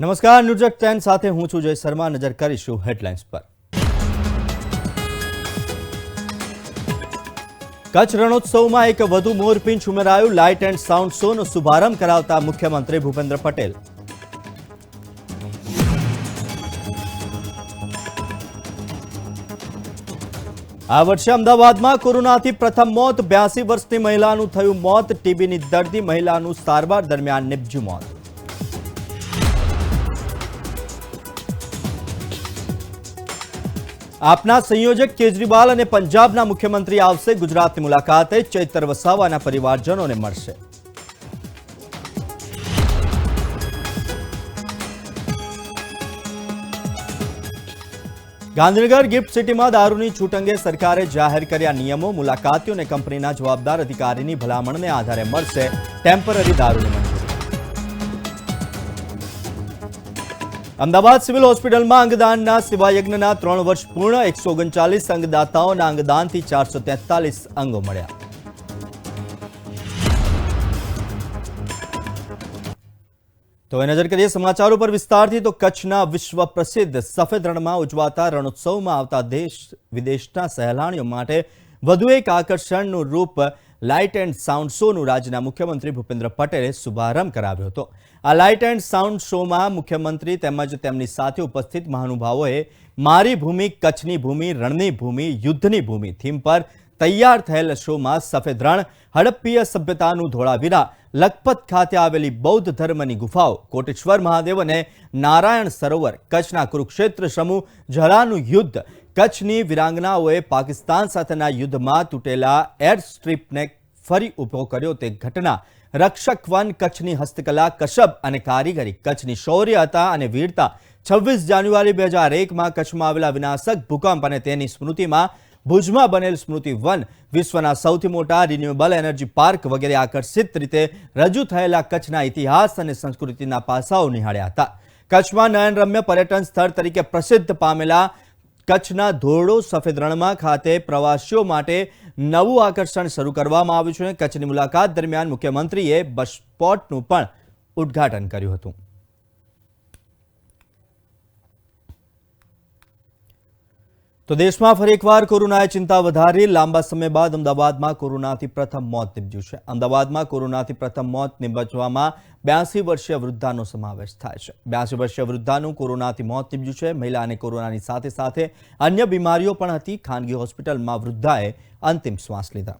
નમસ્કાર ન્યૂઝક ટેન સાથે હું છું જય શર્મા. નજર કરીશું હેડલાઇન્સ પર. કચ્છ રણોત્સવમાં એક વધુ મોરપિંચ ઉમેરાયું લાઇટ એન્ડ સાઉન્ડ શોનો શુભારંભ કરાવતા મુખ્યમંત્રી ભૂપેન્દ્ર પટેલ. આ વર્ષે અમદાવાદમાં કોરોનાથી પ્રથમ મોત. બ્યાસી વર્ષની મહિલાનું થયું મોત. ટીબીની દર્દી મહિલાનું સારવાર દરમિયાન નિપજ્યું મોત. આપના સંયોજક કેજરીવાલ અને પંજાબના મુખ્યમંત્રી આવશે. ગુજરાતની મુલાકાતે ચૈતર વસાવાના પરિવારજનોને મળશે. ગાંધીનગર ગિફ્ટ સિટીમાં દારૂની છૂટ અંગે સરકારે જાહેર કર્યા નિયમો. મુલાકાતીઓને કંપનીના જવાબદાર અધિકારીની ભલામણને આધારે મળશે ટેમ્પરરી દારૂની મંજૂરી. અમદાવાદ સિવિલ હોસ્પિટલમાં અંગદાનના સેવાયજ્ઞના ત્રણ વર્ષ પૂર્ણ, એકસો ઓગણચાલીસ અંગદાતાઓના અંગદાનથી ચારસો તેતાલીસ અંગો મળ્યા. તો હવે નજર કરીએ સમાચારો પર વિસ્તારથી, તો કચ્છના વિશ્વ પ્રસિદ્ધ સફેદ રણમાં ઉજવાતા રણોત્સવમાં આવતા દેશ વિદેશના સહેલાણીઓ માટે વધુ એક આકર્ષણનું રૂપ લાઇટ એન્ડ સાઉન્ડ શોનું રાજ્યના મુખ્યમંત્રી ભૂપેન્દ્ર પટેલે શુભારંભ કરાવ્યો હતો. આ લાઇટ એન્ડ સાઉન્ડ શોમાં મુખ્યમંત્રી તેમજ તેમની સાથે ઉપસ્થિત મહાનુભાવોએ મારી ભૂમિ, કચ્છની ભૂમિ, રણની ભૂમિ, યુદ્ધની ભૂમિ થીમ પર તૈયાર થયેલ શોમાં સફેદ રણ, હડપ્પીય સભ્યતાનું ધોળાવીરા, લખપત ખાતે આવેલી બૌદ્ધ ધર્મની ગુફાઓ, કોટેશ્વર મહાદેવ અને નારાયણ સરોવર, કચ્છના કુરુક્ષેત્ર સમૂહ ઝરાનું યુદ્ધ, કચ્છની વિરાંગનાઓએ પાકિસ્તાન સાથેના યુદ્ધમાં તૂટેલા એર સ્ટ્રીપને ફરી ઊભો કર્યો તે ઘટના. રક્ષક વન કચ્છની હસ્તકલા કશબ અને કારીગરી કચ્છની શૌર્ય હતા અને વીરતા છવ્વીસ જાન્યુઆરી બે હજાર એકમાં કચ્છમાં આવેલા વિનાશક ભૂકંપ અને તેની સ્મૃતિમાં ભુજમાં બનેલ સ્મૃતિ વન વિશ્વના સૌથી મોટા રિન્યુએબલ એનર્જી પાર્ક વગેરે આકર્ષિત રીતે રજૂ થયેલા કચ્છના ઇતિહાસ અને સંસ્કૃતિના પાસાઓ નિહાળ્યા હતા. કચ્છમાં નયનરમ્ય પર્યટન સ્થળ તરીકે પ્રસિદ્ધ પામેલા કચ્છના ધોરડો સફેદ રણમાં ખાતે પ્રવાસીઓ માટે નવું આકર્ષણ શરૂ કરવામાં આવ્યું છે. કચ્છની મુલાકાત દરમિયાન મુખ્યમંત્રીએ બસ સ્પોટનું પણ ઉદ્ઘાટન કર્યું હતું. તો દેશમાં ફરી એકવાર કોરોનાએ ચિંતા વધારી. લાંબા સમય બાદ અમદાવાદમાં કોરોનાથી પ્રથમ મોત નિપજ્યું છે. અમદાવાદમાં કોરોનાથી પ્રથમ મોત નિપજવામાં બ્યાસી વર્ષીય વૃદ્ધાનો સમાવેશ થાય છે. બ્યાસી વર્ષીય વૃદ્ધાનું કોરોનાથી મોત નિપજ્યું છે. મહિલાને કોરોનાની સાથે સાથે અન્ય બીમારીઓ પણ હતી. ખાનગી હોસ્પિટલમાં વૃદ્ધાએ અંતિમ શ્વાસ લીધા.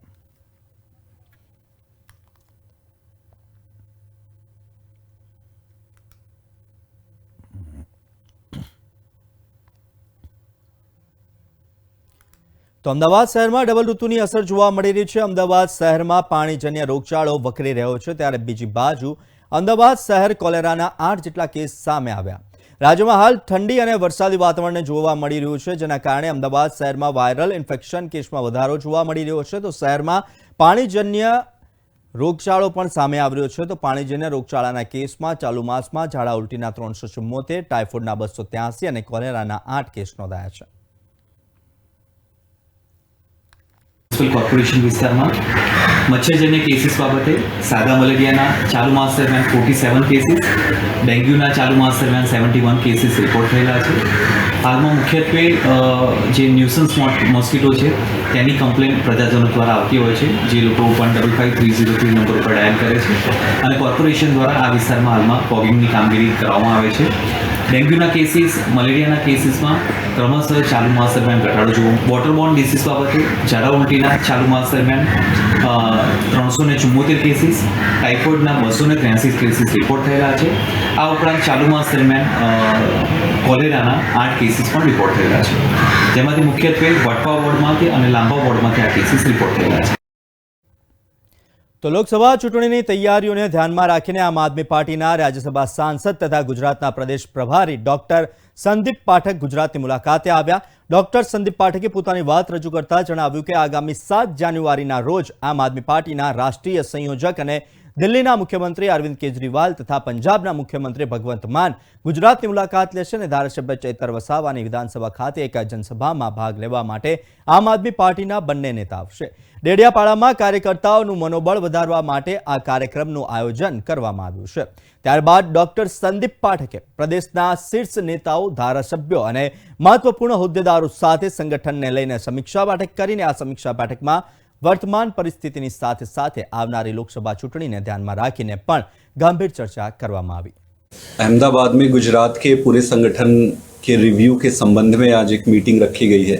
તો અમદાવાદ શહેરમાં ડબલ ઋતુની અસર જોવા મળી રહી છે. અમદાવાદ શહેરમાં પાણીજન્ય રોગચાળો વકરી રહ્યો છે. ત્યારે બીજી બાજુ અમદાવાદ શહેર કોલેરાના આઠ જેટલા કેસ સામે આવ્યા. રાજ્યમાં હાલ ઠંડી અને વરસાદી વાતાવરણને જોવા મળી રહ્યું છે, જેના કારણે અમદાવાદ શહેરમાં વાયરલ ઇન્ફેક્શન કેસમાં વધારો જોવા મળી રહ્યો છે. તો શહેરમાં પાણીજન્ય રોગચાળો પણ સામે આવ્યો છે. તો પાણીજન્ય રોગચાળાના કેસમાં ચાલુ માસમાં ઝાડા ઉલટીના ત્રણસો ચુમ્મોતેર ટાઇફોઇડના બસો ત્યાસી અને કોલેરાના આઠ કેસ નોંધાયા છે. મ્યુનિસિપલ કોર્પોરેશન વિસ્તારમાં મચ્છરજન્ય કેસીસ બાબતે સાદા મલેરિયાના ચાલુ માસ દરમિયાન ફોર્ટી સેવન કેસીસ ડેન્ગ્યુના ચાલુ માસ દરમિયાન સેવન્ટી વન કેસીસ રિપોર્ટ થયેલા છે. હાલમાં મુખ્યત્વે જે ન્યુસન્સ મોસ્કીટો છે, તેની કમ્પ્લેન પ્રજાજનો દ્વારા આવતી હોય છે, જે લોકો one double five three zero three number ઉપર ડાયલ કરે છે. અને કોર્પોરેશન દ્વારા આ વિસ્તારમાં હાલમાં ફોગિંગની કામગીરી કરવામાં આવે છે. ડેન્ગ્યુના કેસીસ, મલેરિયાના કેસીસમાં ક્રમશઃ ચાલુ માસ દરમિયાન ઘટાડો જોવો. વોટરબોર્ન ડિસીઝ બાબતે ઝાડા ઉલટીના ચાલુ માસ દરમિયાન ત્રણસો ને ચુમ્મોતેર કેસીસ ટાઇફોઇડના બસો ને ત્ર્યાસી કેસીસ રિપોર્ટ થયેલા છે. આ ઉપરાંત ચાલુ માસ દરમિયાન કોલેરાના આઠ કેસીસ પણ રિપોર્ટ થયેલા છે. જેમાંથી મુખ્યત્વે વટવા વોર્ડમાંથી અને લાંબા વોર્ડમાંથી આ કેસીસ રિપોર્ટ થયેલા છે. તો લોકસભા ચૂંટણીની તૈયારીઓને ધ્યાનમાં રાખીને આમ આદમી પાર્ટીના રાજ્યસભા સાંસદ તથા ગુજરાતના પ્રદેશ પ્રભારી ડોક્ટર સંદીપ પાઠક ગુજરાતની મુલાકાતે આવ્યા. ડોક્ટર સંદીપ પાઠકે પોતાની વાત રજૂ કરતા જણાવ્યું કે આગામી સાત જાન્યુઆરીના રોજ આમ આદમી પાર્ટીના રાષ્ટ્રીય સંયોજક અને દિલ્હીના મુખ્યમંત્રી અરવિંદ કેજરીવાલ તથા પંજાબના મુખ્યમંત્રી ભગવંત માન ગુજરાતની મુલાકાત લેશે અને ધારાસભ્ય ચૈતર વસાવાની વિધાનસભા ખાતે એક જનસભામાં ભાગ લેવા માટે આમ આદમી પાર્ટીના બંને નેતા આવશે. ડેડિયાપાડામાં કાર્યકર્તાઓનું મનોબળ વધારવા માટે આ કાર્યક્રમનું આયોજન કરવામાં આવ્યું છે. ત્યારબાદ ડોક્ટર સંદીપ પાઠકે પ્રદેશના શીર્ષ નેતાઓ, ધારાસભ્યો અને મહત્વપૂર્ણ હોદ્દેદારો સાથે સંગઠનને લઈને સમીક્ષા બેઠક કરીને આ સમીક્ષા બેઠકમાં વર્તમાન પરિસ્થિતિની સાથે સાથે આવનારી લોકસભા ચૂંટણીને ધ્યાનમાં રાખીને પણ ગંભીર ચર્ચા કરવામાં આવી अहमदाबाद में गुजरात के पूरे संगठन के रिव्यू के संबंध में आज एक मीटिंग रखी गई है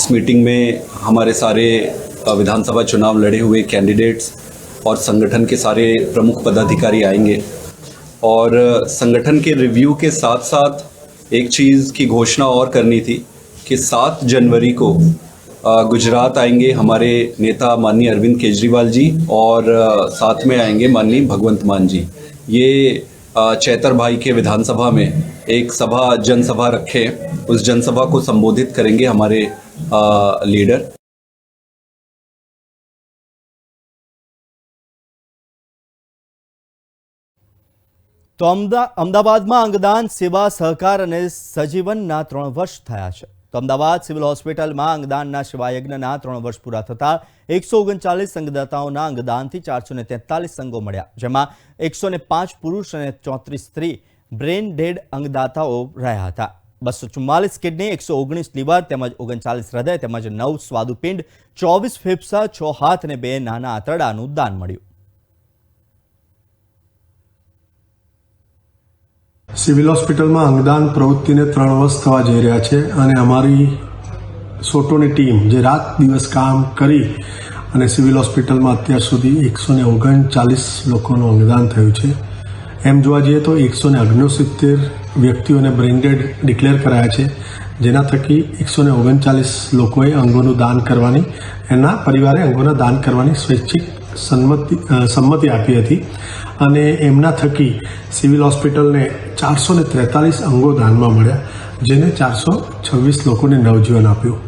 इस मीटिंग में हमारे सारे अ, विधानसभा चुनाव लड़े हुए कैंडिडेट्स और संगठन के सारे प्रमुख पदाधिकारी आएंगे और अ, संगठन के रिव्यू के साथ साथ एक चीज़ की घोषणा और करनी थी कि सात जनवरी को अ, गुजरात आएंगे हमारे नेता माननीय अरविंद केजरीवाल जी और अ, साथ में आएंगे माननीय भगवंत मान जी ये अ, चैतर भाई के विधानसभा में एक सभा जनसभा रखे उस जनसभा को संबोधित करेंगे हमारे अ, लीडर તો અમદા અમદાવાદમાં અંગદાન સેવા સહકાર અને સજીવનના ત્રણ વર્ષ થયા છે તો અમદાવાદ સિવિલ હોસ્પિટલમાં અંગદાનના શિવાયજ્ઞના ત્રણ વર્ષ પૂરા થતા એકસો ઓગણચાલીસ અંગદાતાઓના અંગદાનથી ચારસો ને અંગો મળ્યા, જેમાં એકસો ને પાંચ પુરુષ અને ચોત્રીસ સ્ત્રી બ્રેન ડેડ અંગદાતાઓ રહ્યા હતા. બસો ચુમ્માલીસ કિડની, એકસો ઓગણીસ લીવર તેમજ ઓગણચાલીસ હૃદય તેમજ નવ સ્વાદુપિંડ, ચોવીસ ફેફસા, છ હાથ અને બે નાના આંતરડાનું દાન મળ્યું. સિવિલ હોસ્પિટલમાં અંગદાન પ્રવૃત્તિને ત્રણ વર્ષ થવા જઈ રહ્યા છે અને અમારી સોટોની ટીમ જે રાત દિવસ કામ કરી અને સિવિલ હોસ્પિટલમાં અત્યાર સુધી એકસો ને ઓગણચાલીસ લોકોનું અંગદાન થયું છે. એમ જોવા જઈએ તો એકસો ને ઓગણસિત્તેર વ્યક્તિઓને બ્રેન્ડેડ ડિક્લેર કરાયા છે, જેના થકી એકસો ને ઓગણચાલીસ લોકોએ અંગોનું દાન કરવાની, એના પરિવારે અંગોના દાન કરવાની સ્વૈચ્છિક સંમતિ સંમતિ આપી હતી અને એમના થકી સિવિલ હોસ્પિટલને ચારસો ને ત્રેતાલીસ અંગો દાનમાં મળ્યા, જેને ચારસો છવ્વીસ લોકોને નવજીવન આપ્યું.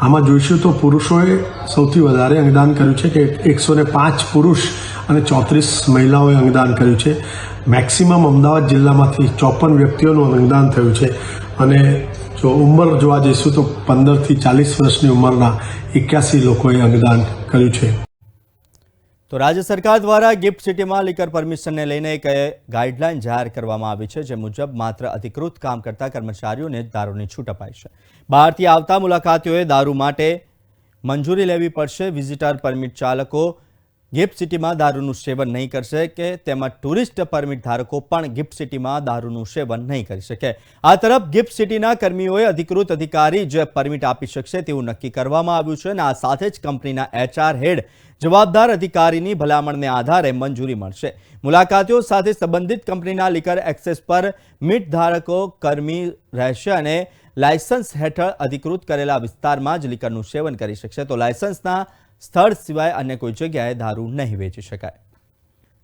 આમાં જોઈશું તો પુરુષોએ સૌથી વધારે અંગદાન કર્યું છે કે એકસો ને પાંચ પુરુષ અને ચોત્રીસ મહિલાઓએ અંગદાન કર્યું છે. મેક્સિમમ અમદાવાદ જિલ્લામાંથી ચોપન વ્યક્તિઓનું અંગદાન થયું છે અને જો ઉંમર જોવા જઈશું તો પંદરથી ચાલીસ વર્ષની ઉંમરના એક્યાસી લોકોએ અંગદાન કર્યું છે. તો રાજ્ય સરકાર દ્વારા ગિફ્ટ સિટીમાં લીકર પરમિશનને લઈને એક ગાઈડલાઇન જાહેર કરવામાં આવી છે, જે મુજબ માત્ર અધિકૃત કામ કરતા કર્મચારીઓને દારૂની છૂટ અપાઈ છે. બહારથી આવતા મુલાકાતીઓએ દારૂ માટે મંજૂરી લેવી પડશે. વિઝિટર પરમિટ ચાલકો ગિફ્ટ સિટીમાં દારૂનું સેવન નહીં કરશે કે તેમાં ટુરિસ્ટ પરમિટ ધારકો પણ ગિફ્ટ સિટીમાં દારૂનું સેવન નહીં કરી શકે. આ તરફ ગિફ્ટ સિટીના કર્મીઓએ અધિકૃત અધિકારી જે પરમિટ આપી શકશે તેવું નક્કી કરવામાં આવ્યું છે અને આ સાથે જ કંપનીના એચઆર હેડ જવાબદાર અધિકારીની ભલામણને આધારે મંજૂરી મળશે. મુલાકાતીઓ સાથે સંબંધિત કંપનીના લીકર એક્સેસ પર મીટ ધારકો કર્મી રહેશે અને લાયસન્સ હેઠળ અધિકૃત કરેલા વિસ્તારમાં જ લીકરનું સેવન કરી શકશે. તો લાયસન્સના સ્થળ સિવાય અન્ય કોઈ જગ્યાએ દારૂ નહીં વેચી શકાય.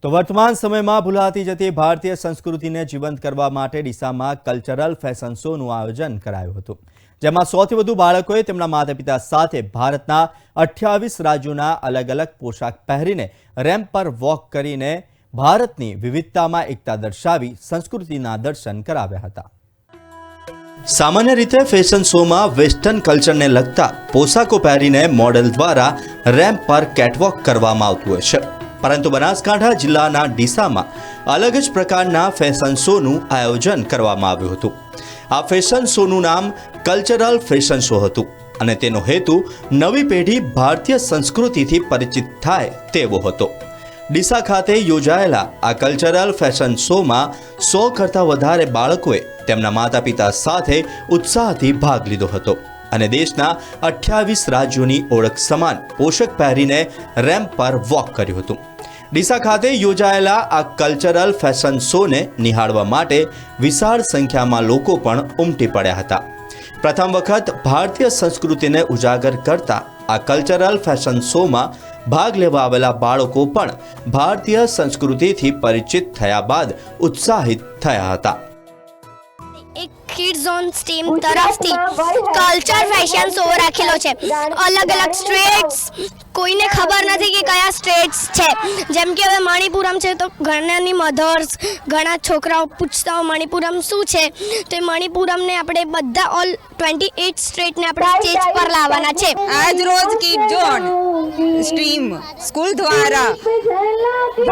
તો વર્તમાન સમયમાં ભૂલાતી જતી ભારતીય સંસ્કૃતિને જીવંત કરવા માટે ડીસામાં કલ્ચરલ ફેશન શોનું આયોજન કરાયું હતું. જેમાં સૌથી વધુ બાળકોએ તેમના માતા પિતા સાથે ભારતના અઠ્યાવીસ રાજ્યોના અલગ અલગ પોશાક પહેરીને રેમ્પ પર વોક કરીને ભારતની વિવિધતામાં એકતા દર્શાવી સંસ્કૃતિના દર્શન કરાવ્યા હતા. સામાન્ય રીતે ફેશન શોમાં વેસ્ટર્ન કલ્ચરને લગતા પોશાકો પહેરીને મોડેલ દ્વારા રેમ્પ પર કેટવોક કરવામાં આવતું હોય છે. પરંતુ બનાસકાંઠા જિલ્લાના ડીસામાં અલગ જ પ્રકારના ફેશન શોનું આયોજન કરવામાં આવ્યું હતું. આ ફેશન શોનું નામ કલ્ચરલ ફેશન શો હતું અને તેનો હેતુ નવી પેઢી ભારતીય સંસ્કૃતિથી પરિચિત થાય તેવો હતો. ડીસા ખાતે યોજાયેલા આ કલ્ચરલ ફેશન શોમાં સો કરતાં વધારે બાળકોએ તેમના માતા પિતા સાથે ઉત્સાહથી ભાગ લીધો હતો અને દેશના અઠ્યાવીસ રાજ્યોની ઓળખ સમાન પોષક પહેરીને રેમ્પ પર વોક કર્યું હતું. ડીસા ખાતે યોજાયેલા આ કલ્ચરલ ફેશન શોને નિહાળવા માટે વિશાળ સંખ્યામાં લોકો પણ ઉમટી પડ્યા હતા. પ્રથમ વખત ભારતીય સંસ્કૃતિને ઉજાગર કરતા આ કલ્ચરલ ફેશન શોમાં ભાગ લેવા આવેલા બાળકો પણ ભારતીય સંસ્કૃતિથી પરિચિત થયા બાદ ઉત્સાહિત થયા હતા. એક ઓન સ્ટીમ તરફથી કલ્ચર ફેશન શો રાખેલો છે. અલગ અલગ સ્ટ્રેટ્સ કોઈને ખબર નથી કે કયા સ્ટેટ્સ છે. જેમ કે હવે મણિપુરમ છે તો ઘણાની મધર્સ ઘણા છોકરાઓ પૂછતા હોય મણિપુરમ શું છે? તો એ મણિપુરમને આપણે બધા ઓલ ટ્વેન્ટી એટ સ્ટેટને આપણે સ્ટેજ પર લાવવાના છે. આજ રોજ કિડ ઝોન સ્ટ્રીમ સ્કૂલ દ્વારા.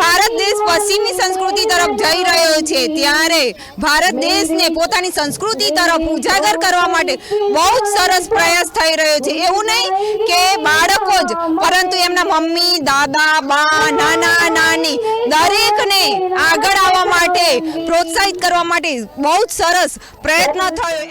ભારત પશ્ચિમની સંસ્કૃતિ તરફ જઈ રહ્યો છે ત્યારે ભારત દેશને પોતાની સંસ્કૃતિ તરફ ઉજાગર કરવા માટે બહુ જ સરસ પ્રયાસ થઈ રહ્યો છે. એવું નહીં કે બાળકો જ, પરંતુ એમના મમ્મી, દાદા, બા, નાના, નાની દરેકને આગળ આવવા માટે, પ્રોત્સાહિત કરવા માટે બહુ જ સરસ પ્રયત્ન થયો.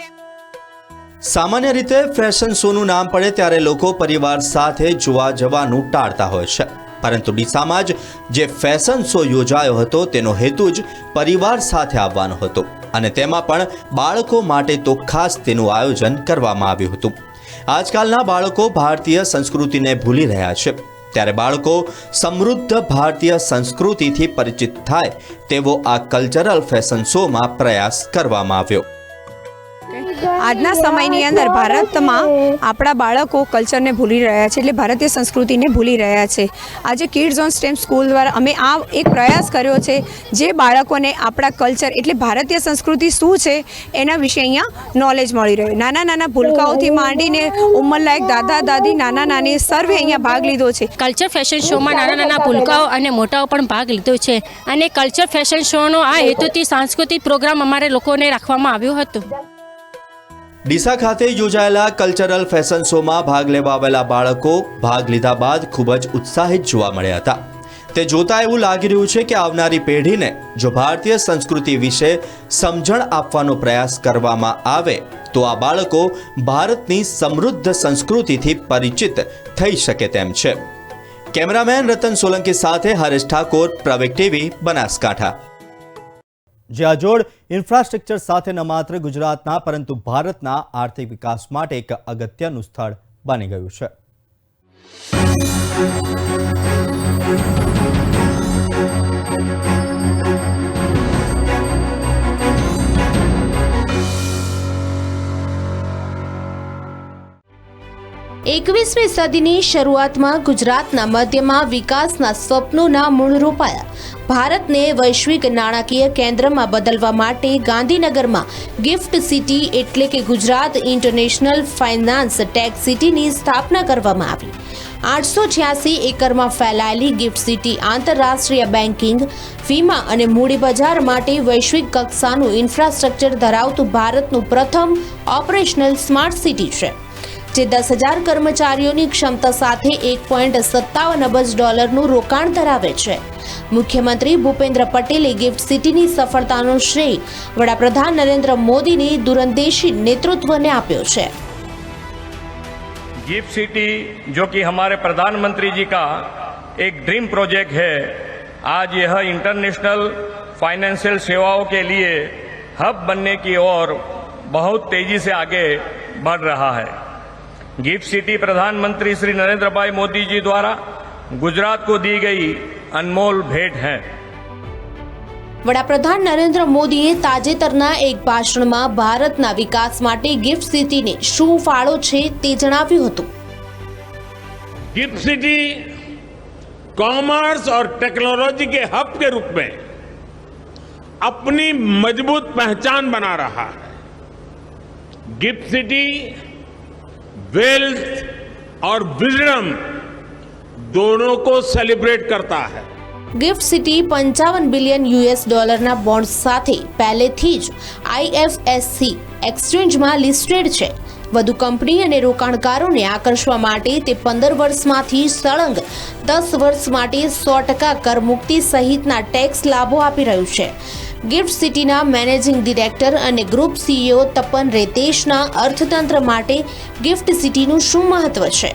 સામાન્ય રીતે ફેશન શોનું નામ પડે ત્યારે લોકો પરિવાર સાથે જોવા જવાનું ટાળતા હોય છે. પરંતુ ડીસામાં જ જે ફેશન શો યોજાયો હતો તેનો હેતુ જ પરિવાર સાથે આવવાનો હતો અને તેમાં પણ બાળકો માટે તો ખાસ તેનું આયોજન કરવામાં આવ્યું હતું. આજકાલના બાળકો ભારતીય સંસ્કૃતિને ભૂલી રહ્યા છે. ત્યારે બાળકો સમૃદ્ધ ભારતીય સંસ્કૃતિથી પરિચિત થાય તેવો આ કલ્ચરલ ફેશન શોમાં પ્રયાસ કરવામાં આવ્યો. આજના સમયની અંદર ભારતમાં આપણા બાળકો કલ્ચરને ભૂલી રહ્યા છે, એટલે ભારતીય સંસ્કૃતિને ભૂલી રહ્યા છે. આજે કિડ્સ ઓન સ્ટેમ સ્કૂલ દ્વારા અમે આ એક પ્રયાસ કર્યો છે, જે બાળકોને આપણા કલ્ચર એટલે ભારતીય સંસ્કૃતિ શું છે, એના વિશે અહીંયા નોલેજ મળી રહ્યું. નાના નાના ભૂલકાઓથી માંડીને ઉંમરલાયક દાદા, દાદી, નાના નાની સર્વે અહીંયા ભાગ લીધો છે. કલ્ચર ફેશન શોમાં નાના નાના ભૂલકાઓ અને મોટાઓ પણ ભાગ લીધો છે. અને કલ્ચર ફેશન શોનો આ હેતુથી સાંસ્કૃતિક પ્રોગ્રામ અમારે લોકોને રાખવામાં આવ્યો હતો. ડીસા ખાતે યોજાયેલા કલ્ચરલ ફેશન શોમાં ભાગ લેવા આવેલા બાળકો ભાગ લીધા બાદ ખૂબ જ ઉત્સાહિત જોવા મળ્યા હતા. તે જોતા એવું લાગી રહ્યું છે કે આવનારી પેઢીને જો ભારતીય સંસ્કૃતિ વિશે સમજણ આપવાનો પ્રયાસ કરવામાં આવે, તો આ બાળકો ભારતની સમૃદ્ધ સંસ્કૃતિથી પરિચિત થઈ શકે તેમ છે. કેમેરામેન રતન સોલંકી સાથે હરેશ ઠાકોર પ્રવેક ટીવી, બનાસકાંઠા. જે અજોડ જોડ ઇન્ફ્રાસ્ટ્રક્ચર સાથે ન માત્ર ગુજરાતના, પરંતુ ભારતના આર્થિક વિકાસ માટે એક અગત્યનું સ્થળ બની ગયું છે. એકવીસમી સદીની શરૂઆતમાં ગુજરાતના મધ્યમાં વિકાસના સ્વપ્નોના મૂળ રોપાયા. ભારતને વૈશ્વિક નાણાકીય કેન્દ્રમાં બદલવા માટે ગાંધીનગરમાં ગિફ્ટ સિટી એટલે કે ગુજરાત ઇન્ટરનેશનલ ફાઇનાન્સ ટેક સિટીની સ્થાપના કરવામાં આવી. આઠસો છ્યાસી એકરમાં ફેલાયેલી ગિફ્ટ સિટી આંતરરાષ્ટ્રીય બેન્કિંગ, વીમા અને મૂડીબજાર માટે વૈશ્વિક કક્ષાનું ઇન્ફ્રાસ્ટ્રક્ચર ધરાવતું ભારતનું પ્રથમ ઓપરેશનલ સ્માર્ટ સિટી છે. જે દસ હજાર કર્મચારીઓની ક્ષમતા સાથે એક પોઈન્ટ સત્તાવન અબજ ડોલરનું રોકાણ ધરાવે છે મુખ્યમંત્રી ભૂપેન્દ્ર પટેલે ગિફ્ટ સિટીની સફળતાનો શ્રેય વડાપ્રધાન નરેન્દ્ર મોદીની દૂરંદેશી નેતૃત્વને આપ્યો છે गिफ्ट सिटी जो कि हमारे प्रधानमंत्री जी का एक ड्रीम प्रोजेक्ट है आज यह इंटरनेशनल फाइनेंशियल सेवाओं के लिए हब बनने की ओर बहुत तेजी से आगे बढ़ रहा है गिफ्ट सिटी प्रधानमंत्री श्री नरेंद्र भाई मोदी जी द्वारा गुजरात को दी गई अनमोल भेंट है વડાપ્રધાન નરેન્દ્ર મોદીએ તાજેતરના એક ભાષણમાં ભારતના વિકાસ માટે ગિફ્ટ સિટીને શું ફાળો છે તે જણાવ્યું હતું गिफ्ट सिटी कॉमर्स और टेक्नोलॉजी के हब के रूप में अपनी मजबूत पहचान बना रहा है गिफ्ट सिटी वेल्थ और विजडम दोनों को सेलिब्रेट करता है ગિફ્ટ સિટી પંચાવન બિલિયન યુએસ ડોલરના બોન્ડ સાથે પહેલેથી જ આઈએફએસસી એક્સચેન્જમાં લિસ્ટેડ છે વધુ કંપની અને રોકાણકારોને આકર્ષવા માટે તે પંદર વર્ષમાંથી સળંગ દસ વર્ષ માટે સો ટકા કરમુક્તિ સહિતના ટેક્સ લાભો આપી રહ્યું છે ગિફ્ટ સિટીના મેનેજિંગ ડિરેક્ટર અને ગ્રુપ સીઈઓ તપન રેતેશના અર્થતંત્ર માટે ગિફ્ટ સિટીનું શું મહત્વ છે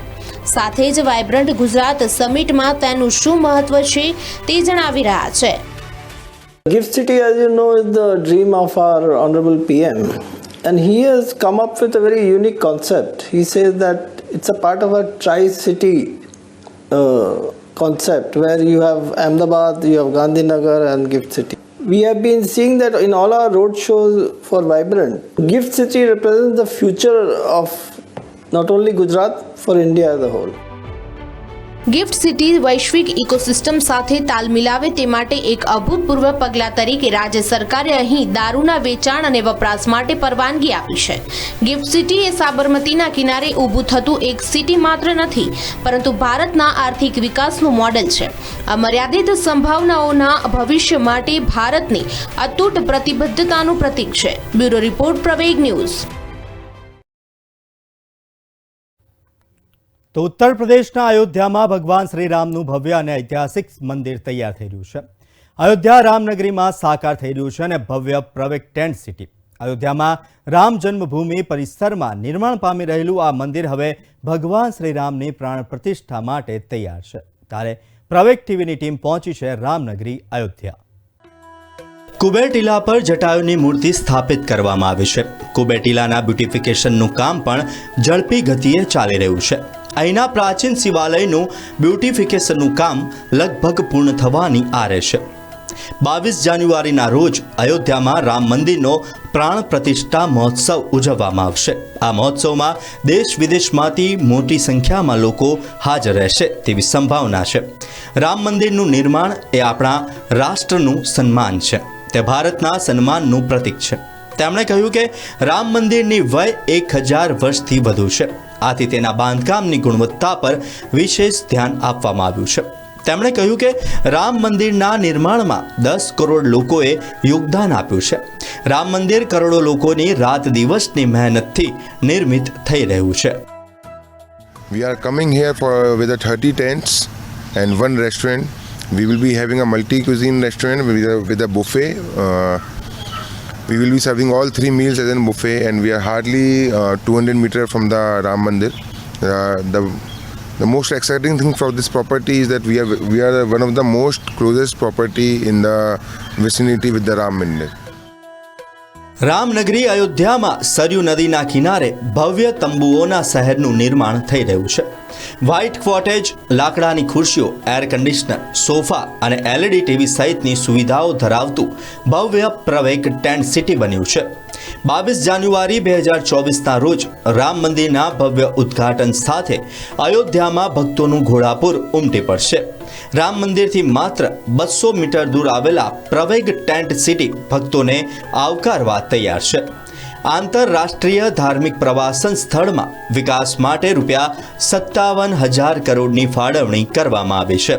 સાથે જ વાઇબ્રન્ટ ગુજરાત સમિટમાં તેનું શું મહત્વ છે તે જણાવી રહ્યા છે City, as you know, is the dream of our Honorable PM. And he has come up with a very unique concept. He says that it's a part of a tri city uh, concept where you have Ahmedabad, you have Gandhinagar, and Gift City. We have been seeing that in all our road shows for Vibrant. Gift City represents the future of not only Gujarat, for India as a whole. Gift city વૈશ્વિક ecosystem સાથે તાલ મિલાવે તે માટે એક અભૂતપૂર્વ પગલાં તરીકે રાજ્ય સરકારે અહીં દારૂના વેચાણ અને વપરાશ માટે પરવાનગી આપી છે. ગિફ્ટ સિટી એ સાબરમતીના કિનારે ઊભું થતું એક સિટી માત્ર નથી, પરંતુ ભારતના આર્થિક વિકાસનું મોડેલ છે. આ મર્યાદિત સંભાવનાઓના ભવિષ્ય માટે ભારતની અતૂટ પ્રતિબદ્ધતાનું પ્રતીક છે. Bureau report Praveg news. તો ઉત્તર પ્રદેશના અયોધ્યામાં ભગવાન શ્રીરામનું ભવ્ય અને ઐતિહાસિક મંદિર તૈયાર થઈ રહ્યું છે. અયોધ્યા રામનગરીમાં સાકાર થઈ રહ્યું છે અને ભવ્ય પ્રવેક ટેન્ટ સિટી. અયોધ્યામાં રામ જન્મભૂમિ પરિસરમાં નિર્માણ પામી રહેલું આ મંદિર હવે ભગવાન શ્રીરામની પ્રાણ પ્રતિષ્ઠા માટે તૈયાર છે. ત્યારે પ્રવેક ટીવીની ટીમ પહોંચી છે રામનગરી અયોધ્યા. કુબેર ટીલા પર જટાયુની મૂર્તિ સ્થાપિત કરવામાં આવી છે. કુબેર ટીલાના બ્યુટિફિકેશનનું કામ પણ ઝડપી ગતિએ ચાલી રહ્યું છે. અહીંના પ્રાચીન શિવાલયનું બ્યુટિફિકેશનનું કામ લગભગ પૂર્ણ થવાની આરે છે. બાવીસ જાન્યુઆરીના રોજ અયોધ્યામાં રામ મંદિરનો પ્રાણ પ્રતિષ્ઠા મહોત્સવ ઉજવવામાં આવશે. આ મહોત્સવમાં દેશ વિદેશમાંથી મોટી સંખ્યામાં લોકો હાજર રહેશે તેવી સંભાવના છે. રામ મંદિરનું નિર્માણ એ આપણા રાષ્ટ્રનું સન્માન છે. તે ભારતના સન્માનનું પ્રતીક છે. તેમણે કહ્યું કે રામ મંદિરની વય એક હજાર વર્ષથી વધુ છે. આથી તેના બાંધકામની ગુણવત્તા પર વિશેષ ધ્યાન આપવામાં આવ્યું છે તેમણે કહ્યું કે રામ મંદિરના નિર્માણમાં દસ કરોડ લોકોએ યોગદાન આપ્યું છે રામ મંદિર કરોડો લોકોની રાત દિવસની મહેનતથી નિર્મિત થઈ રહ્યું છે here for with a 30 tents and one restaurant. We will be having a multi-cuisine restaurant with a, with a buffet. Uh, we will be serving all three meals as a buffet, and we are hardly uh, 200 meter from the Ram Mandir. Uh, the the most exciting thing for this property is that we are we are one of the most closest property in the vicinity with the Ram Mandir. રામનગરી અયોધ્યામાં સરયુ નદીના કિનારે ભવ્ય તંબુઓના શહેરનું નિર્માણ થઈ રહ્યું છે white cottage લાકડાની ખુરશીઓ એર કન્ડિશનર સોફા અને એલઈડી ટીવી સહિતની સુવિધાઓ ધરાવતું ભવ્ય પ્રવેગ ટેન્ટ સિટી બન્યું છે. બાવીસ જાન્યુઆરી બે હજાર ચોવીસના રોજ રામ મંદિરના ભવ્ય ઉદ્ઘાટન સાથે અયોધ્યામાં ભક્તોનું ઘોડાપુર ઉમટી પડશે. રામ મંદિરથી માત્ર બસો મીટર દૂર આવેલા પ્રવેગ ટેન્ટ સિટી ભક્તોને આવકારવા તૈયાર છે. આંતરરાષ્ટ્રીય ધાર્મિક પ્રવાસન સ્થળમાં વિકાસ માટે રૂપિયા સત્તાવન હજાર કરોડની ફાળવણી કરવામાં આવી છે.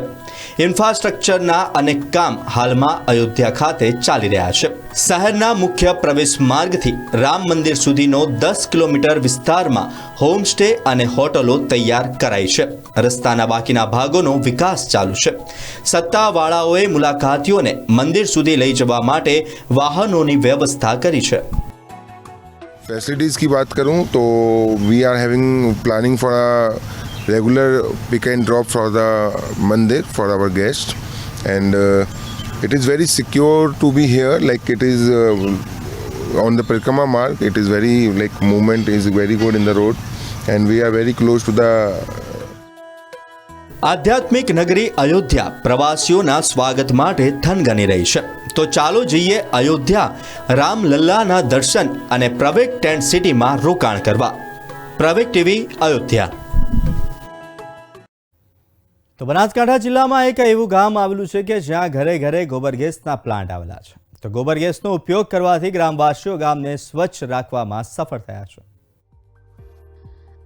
ઇન્ફ્રાસ્ટ્રક્ચરના અનેક કામ હાલમાં અયોધ્યા ખાતે ચાલી રહ્યા છે. શહેરના મુખ્ય પ્રવેશ માર્ગથી રામ મંદિર સુધીનો દસ કિલોમીટર વિસ્તારમાં હોમસ્ટે અને હોટલો તૈયાર કરાઈ છે. રસ્તાના બાકીના ભાગોનો વિકાસ ચાલુ છે. સત્તાવાળાઓએ મુલાકાતીઓને મંદિર સુધી લઈ જવા માટે વાહનોની વ્યવસ્થા કરી છે. फैसिलिटीज़ की बात करूं तो we are having planning for a regular pick and drop for the mandir for our guest and it is very secure to be here like it is on the parikrama marg it is very like movement is very good in the road and we are very close to the આધ્યાત્મિક નગરી અયોધ્યા પ્રવાસીઓના સ્વાગત માટે થનગની રહી છે. તો ચાલો જઈએ અયોધ્યા રામલલ્લાના દર્શન અને પ્રવેક ટેન્ટ સિટીમાં રોકાણ કરવા. પ્રવેક ટીવી, અયોધ્યા. તો બનાસકાંઠા જિલ્લામાં એક એવું ગામ આવેલું છે કે જ્યાં ઘરે ઘરે ગોબર ગેસના પ્લાન્ટ આવેલા છે. તો ગોબર ગેસનો ઉપયોગ કરવાથી ગ્રામવાસીઓ ગામને સ્વચ્છ રાખવામાં સફળ થયા છે.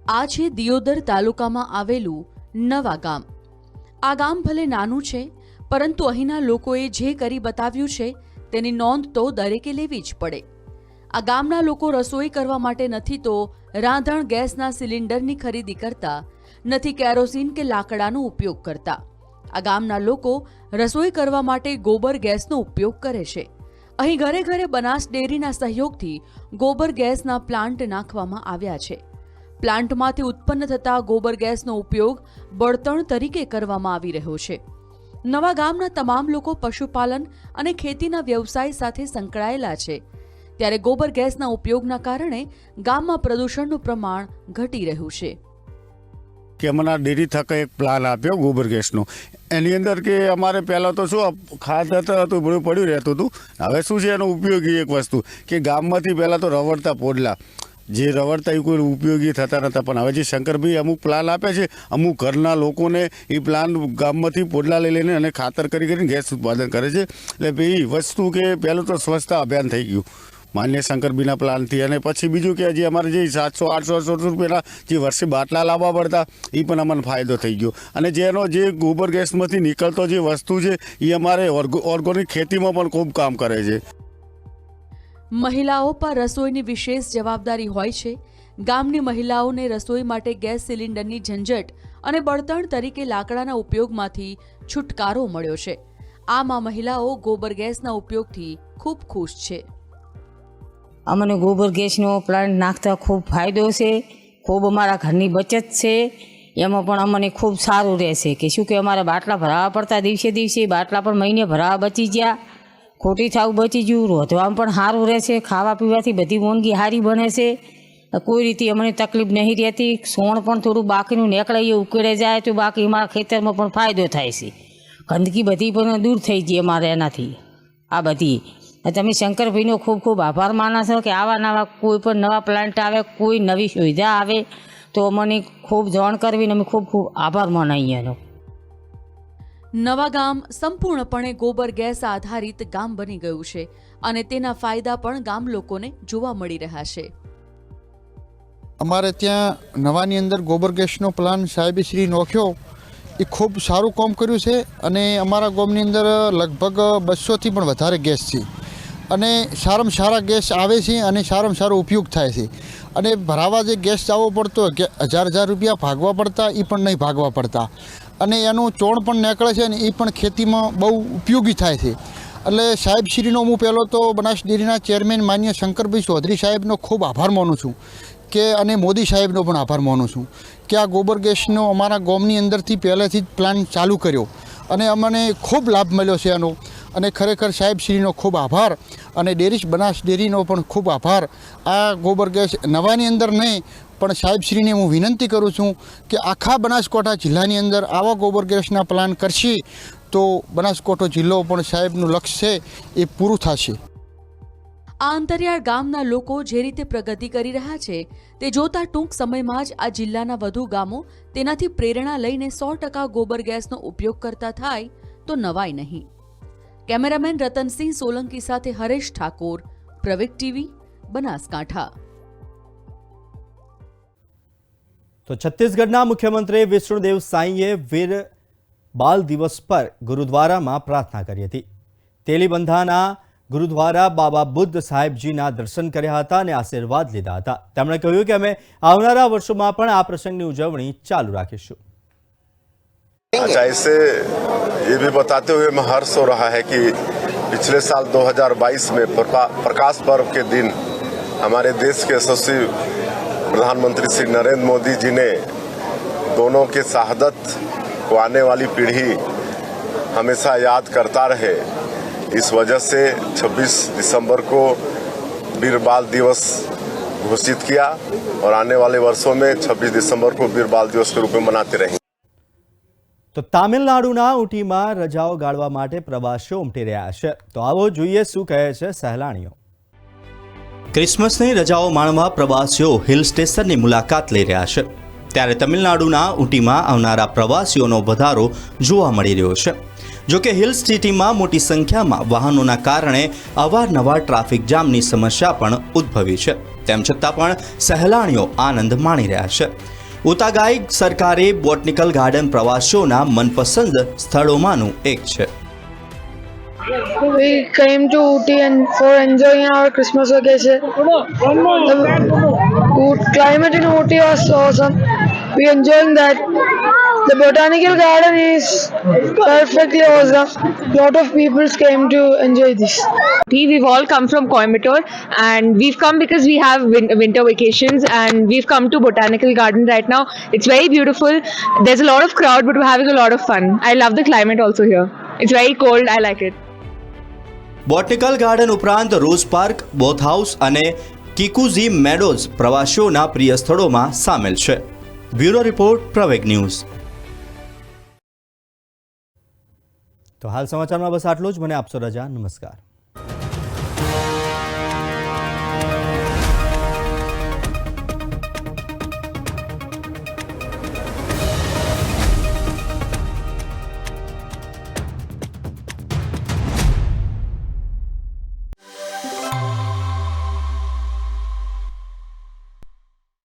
આ છે દિયોદર તાલુકામાં આવેલું નવા ગામ. આ ગામ ભલે નાનું છે, પરંતુ અહીંના લોકોએ જે કરી બતાવ્યું છે, તેની નોંધ તો દરેકે લેવી જ પડે. આ ગામના લોકો રસોઈ કરવા માટે નથી તો રાંધણ ગેસના સિલિન્ડરની ખરીદી કરતા, નથી કેરોસીન કે લાકડાનો ઉપયોગ કરતા. આ ગામના લોકો રસોઈ કરવા માટે ગોબર ગેસનો ઉપયોગ કરે છે. અહીં ઘરે ઘરે બનાસ ડેરીના સહયોગથી ગોબર ગેસના પ્લાન્ટ નાખવામાં આવ્યા છે. પ્લાન્ટમાંથી ઉત્પન્ન થતા ગોબર ગેસનો ઉપયોગ બળતણ તરીકે કરવામાં આવી રહ્યો છે. નવા ગામના તમામ લોકો પશુપાલન અને ખેતીના વ્યવસાય સાથે સંકળાયેલા છે. ત્યારે ગોબર ગેસના ઉપયોગના કારણે ગામમાં પ્રદૂષણનું પ્રમાણ ઘટી રહ્યું છે. કે અમને ડેરી થકે એક પ્લાન આપ્યો ગોબર ગેસનો. એની અંદર કે અમારે પહેલાં તો શું ખાતર હતું બધું પડ્યું રહેતું હતું. હવે શું છે એનો ઉપયોગી એક વસ્તુ. કે ગામમાંથી પહેલાં તો રવડતા પોડલા. જે રવડતા એ કોઈ ઉપયોગી થતા નતા. પણ હવે જે શંકરભાઈ અમુક પ્લાન આપે છે, અમુક ઘરના લોકોને એ પ્લાન ગામમાંથી પોડલા લઈ લઈને અને ખાતર કરી કરીને ગેસ ઉત્પાદન કરે છે. એટલે ભાઈ વસ્તુ કે પહેલું તો સ્વચ્છતા અભિયાન થઈ ગયું. માન્ય શંકરબીના પ્લાનથી અને પછી બીજું કે હજી અમારે જે સાતસો, આઠસો આઠસો રૂપિયાના જે વર્ષે બાટલા લાવવા પડતા એ પણ અમને ફાયદો થઈ ગયો. અને જેનો જે ગોબર ગેસમાંથી નીકળતો જે વસ્તુ છે એ અમારે ઓર્ગોનિક ખેતીમાં પણ ખૂબ કામ કરે છે. મહિલાઓ પર રસોઈની વિશેષ જવાબદારી હોય છે. ગામની મહિલાઓને રસોઈ માટે ગેસ સિલિન્ડરની ઝંઝટ અને બળતણ તરીકે લાકડાના ઉપયોગમાંથી છુટકારો મળ્યો છે. આમ મહિલાઓ ગોબર ગેસના ઉપયોગથી ખૂબ ખુશ છે. અમને ગોબર ગેસનો પ્લાન્ટ નાખતા ખૂબ ફાયદો છે. ખૂબ અમારા ઘરની બચત છે. એમાં પણ અમને ખૂબ સારું રહેશે કે શું કે અમારા બાટલા ભરાવા પડતા દિવસે દિવસે બાટલા પણ મહિને ભરાવા બચી ગયા. ખોટી થાવું બચી ગયું રોધવામાં પણ સારું રહેશે, ખાવા પીવાથી બધી વાનગી સારી બને છે. કોઈ રીતે અમને તકલીફ નહીં રહેતી. સોણ પણ થોડું બાકીનું નીકળે એ ઉકેળે જાય તો બાકી અમારા ખેતરમાં પણ ફાયદો થાય છે. ગંદકી બધી પણ દૂર થઈ ગઈ અમારે એનાથી. આ બધી. તમે શંકરભાઈનો ખૂબ ખૂબ આભાર માનો છો કે આવા નવા કોઈ પણ નવા પ્લાન્ટ આવે, કોઈ નવી સુવિધા આવે, તો અમને ખૂબ જાણ કરવી ને અમે ખૂબ ખૂબ આભાર માનાઈએ એનો નવા ગામ સંપૂર્ણપણે ગોબર ગેસ આધારિત ગામ બની ગયું છે અને તેના ફાયદા પણ ગામ લોકોને જોવા મળી રહ્યા છે. અમારે ત્યાં નવાની અંદર ગોબર ગેસનો પ્લાન સાહેબે શ્રી નોખ્યો. એ ખૂબ સારું કામ કર્યું છે અને અમારા ગામની અંદર લગભગ બસોથી પણ વધારે ગેસ છે. અને સારામાં સારા ગેસ આવે છે અને સારામાં સારો ઉપયોગ થાય છે. અને ભરાવા જે ગેસ જવો પડતો હજાર હજાર રૂપિયા ભાગવા પડતા એ પણ નહીં ભાગવા પડતા. અને એનું ચોણ પણ નીકળે છે ને એ પણ ખેતીમાં બહુ ઉપયોગી થાય છે. એટલે સાહેબશ્રીનો હું પહેલો તો બનાસ ડેરીના ચેરમેન માન્ય શંકરભાઈ ચૌધરી સાહેબનો ખૂબ આભાર માનું છું કે અને મોદી સાહેબનો પણ આભાર માનું છું કે આ ગોબર ગેસનો અમારા ગામની અંદરથી પહેલેથી જ પ્લાન ચાલુ કર્યો અને અમને ખૂબ લાભ મળ્યો છે એનો. અને ખરેખર સાહેબશ્રીનો ખૂબ આભાર અને ડેરીશ બનાસ ડેરીનો પણ ખૂબ આભાર. આ ગોબર ગેસ નવાની અંદર નહીં, પણ સાહેબશ્રીને હું વિનંતી કરું છું કે આખા બનાસકાંઠા જિલ્લાની અંદર આવા ગોબર ગેસના પ્લાન કરશે તો બનાસકાંઠો જિલ્લો પણ સાહેબનું લક્ષ્ય છે એ પૂરું થશે. આ અંતરિયાળ ગામના લોકો જે રીતે પ્રગતિ કરી રહ્યા છે, તે જોતા ટૂંક સમયમાં જ આ જિલ્લાના વધુ ગામો તેનાથી પ્રેરણા લઈને સો ટકા ગોબર ગેસનો ઉપયોગ કરતા થાય તો નવાય નહીં. કેમેરામેન રતનસિંહ સોલંકી સાથે હરેશ ઠાકોર, પ્રવેક ટીવી, બનાસકાંઠા. તો છત્તીસગઢના મુખ્યમંત્રી વિષ્ણુદેવ સાંઈએ વીર બાલ દિવસ પર ગુરુદ્વારામાં પ્રાર્થના કરી હતી. તેલીબંધાના ગુરુદ્વારા બાબા બુદ્ધ સાહેબજીના દર્શન કર્યા હતા અને આશીર્વાદ લીધા હતા. તેમણે કહ્યું કે અમે આવનારા વર્ષોમાં પણ આ પ્રસંગની ઉજવણી ચાલુ રાખીશું. अच्छा इससे ये भी बताते हुए मैं हर्ष हो रहा है कि पिछले साल 2022 में प्रका- प्रकाश पर्व के दिन हमारे देश के यशस्वी प्रधानमंत्री श्री नरेंद्र मोदी जी ने दोनों के शहादत को आने वाली पीढ़ी हमेशा याद करता रहे। इस वजह से 26 दिसंबर को वीर बाल दिवस घोषित किया और आने वाले वर्षों में 26 दिसंबर को वीर बाल दिवस के रूप में मनाते रहेंगे। તો તામિલનાડુના ઉટીમાં રજાઓ ગાળવા માટે પ્રવાસીઓ ઉમટી રહ્યા છે. તો આવો જોઈએ શું કહે છે સહેલાણીઓ. ક્રિસમસની રજાઓ માણવા પ્રવાસીઓ હિલ સ્ટેશનની મુલાકાત લઈ રહ્યા છે. ત્યારે તમિલનાડુના ઉટીમાં આવનારા પ્રવાસીઓનો વધારો જોવા મળી રહ્યો છે. જોકે હિલ સિટીમાં મોટી સંખ્યામાં વાહનોના કારણે અવારનવાર ટ્રાફિક જામની સમસ્યા પણ ઉદ્ભવી છે. તેમ છતાં પણ સહેલાણીઓ આનંદ માણી રહ્યા છે. ઉતાગાઈ સરકારી બોટનિકલ ગાર્ડન પ્રવાસીઓના મનપસંદ સ્થળોમાંનું એક છે We came to Ooty and for enjoying our Christmas vacation. The Oot- climate in Ooty was awesome. We enjoying that. The botanical garden is perfectly awesome. Lot of people came to enjoy this. We've all come from Coimbatore and we've come because we have win- winter vacations and we've come to Botanical Garden right now. It's very beautiful. There's a lot of crowd but we're having a lot of fun. I love the climate also here. It's very cold. I like it. Botanical garden ઉપરાંત rose park boat house અને કિકુઝી મેડોઝ પ્રવાસીઓના પ્રિય સ્થળોમાં સામેલ છે bureau report Praveg news તો હાલ સમાચારમાં બસ આટલું જ. મને આપશો રજા. નમસ્કાર.